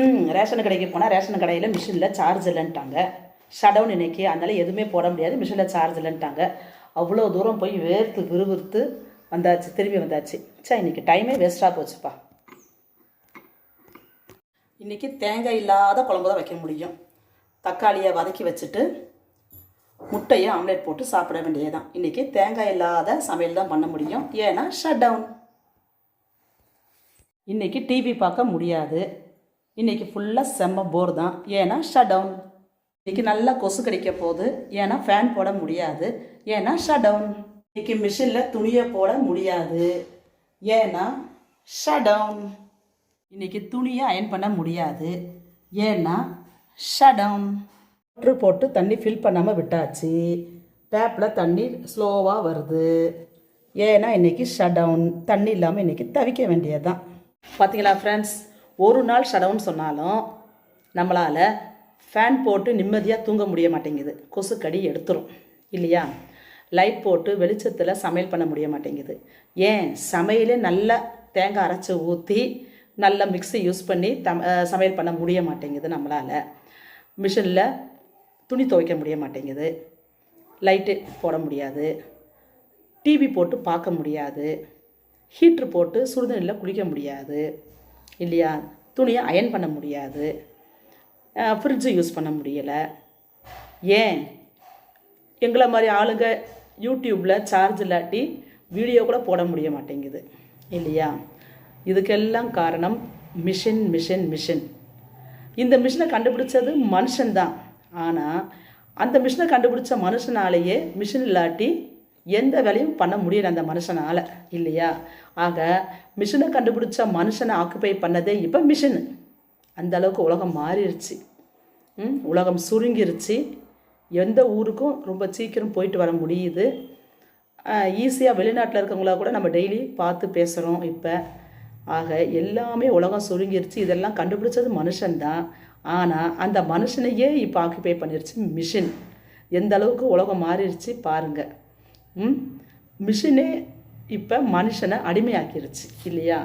ம் ரேஷன் கடைக்கு போனால் ரேஷன் கடையில் மிஷினில் சார்ஜ் இல்லைன்ட்டாங்க. ஷடவுன் இன்னைக்கு. அதனால் எதுவுமே போட முடியாது. மிஷினில் சார்ஜ் இல்லைன்ட்டாங்க. அவ்வளோ தூரம் போய் வேர்த்து விறுவிறுத்து வந்தாச்சு. திரும்பி வந்தாச்சு. சே இன்றைக்கி டைமே வேஸ்ட்டாக போச்சுப்பா. இன்றைக்கி தேங்காய் இல்லாத குழம்பு தான் வைக்க முடியும். தக்காளியை வதக்கி வச்சுட்டு முட்டையை ஆம்லேட் போட்டு சாப்பிட வேண்டியது தான் இன்றைக்கி தேங்காய் இல்லாத சமையல் தான் பண்ண முடியும். ஏன்னா ஷட் டவுன் இன்றைக்கி டிவி பார்க்க முடியாது. இன்றைக்கி ஃபுல்லாக செம்ம போர் தான். ஏன்னா ஷட் டவுன் இன்றைக்கி நல்லா கொசு கடிக்க போகுது. ஏன்னா ஃபேன் போட முடியாது. ஏன்னா ஷட் டவுன் இன்றைக்கி மிஷினில் துணியை போட முடியாது. ஏன்னா ஷட் டவுன் இன்றைக்கி துணியை அயன் பண்ண முடியாது. ஏன்னா ஷட் டவுன் மோட்ரு போட்டு தண்ணி ஃபில் பண்ணாமல் விட்டாச்சு. டேப்பில் தண்ணி ஸ்லோவாக வருது. ஏன்னா இன்றைக்கி ஷட் டவுன் தண்ணி இல்லாமல் இன்றைக்கி தவிக்க வேண்டியது தான் பார்த்தீங்களா ஃப்ரெண்ட்ஸ் ஒரு நாள் ஷடவுன் சொன்னாலும் நம்மளால் ஃபேன் போட்டு நிம்மதியாக தூங்க முடிய மாட்டேங்குது. கொசுக்கடி எடுத்துரும். இல்லையா? லைட் போட்டு வெளிச்சத்தில் சமையல் பண்ண முடிய மாட்டேங்குது. ஏன்? சமையலே நல்லா தேங்காய் அரைச்சி ஊற்றி நல்ல மிக்ஸி யூஸ் பண்ணி தம் சமையல் பண்ண முடிய மாட்டேங்குது நம்மளால். மிஷினில் துணி துவைக்க முடிய மாட்டேங்குது. லைட்டு போட முடியாது. டிவி போட்டு பார்க்க முடியாது. ஹீட்ரு போட்டு சுடுதண்ணியில் குளிக்க முடியாது. இல்லையா? துணியை அயன் பண்ண முடியாது. ஃப்ரிட்ஜு யூஸ் பண்ண முடியலை. ஏன்? எங்களை மாதிரி ஆளுங்க யூடியூப்பில் சார்ஜ் இல்லாட்டி வீடியோ கூட போட முடிய மாட்டேங்குது. இல்லையா? இதுக்கெல்லாம் காரணம் மிஷின் மிஷின் மிஷின் இந்த மிஷினை கண்டுபிடிச்சது மனுஷன்தான். ஆனால் அந்த மிஷினை கண்டுபிடிச்ச மனுஷனாலேயே மிஷின் இல்லாட்டி எந்த வேலையும் பண்ண முடியல அந்த மனுஷனால் இல்லையா? ஆக மிஷினை கண்டுபிடிச்ச மனுஷனை ஆக்குப்பை பண்ணதே இப்போ மிஷின் அந்த அளவுக்கு உலகம் மாறிடுச்சு. ம், உலகம் சுருங்கிருச்சு. எந்த ஊருக்கும் ரொம்ப சீக்கிரம் போயிட்டு வர முடியுது. ஈஸியாக வெளிநாட்டில் இருக்கவங்கள கூட நம்ம டெய்லி பார்த்து பேசுகிறோம் இப்போ. ஆக எல்லாமே உலகம் சுருங்கிருச்சு. இதெல்லாம் கண்டுபிடிச்சது மனுஷன்தான் ஆனால் அந்த மனுஷனையே இப்போ ஆக்குப்பை பண்ணிருச்சு மிஷின் எந்த அளவுக்கு உலகம் மாறிடுச்சு பாருங்கள் மிஷினே இப்போ மனுஷனை அடிமையாக்கிருச்சு இல்லையா?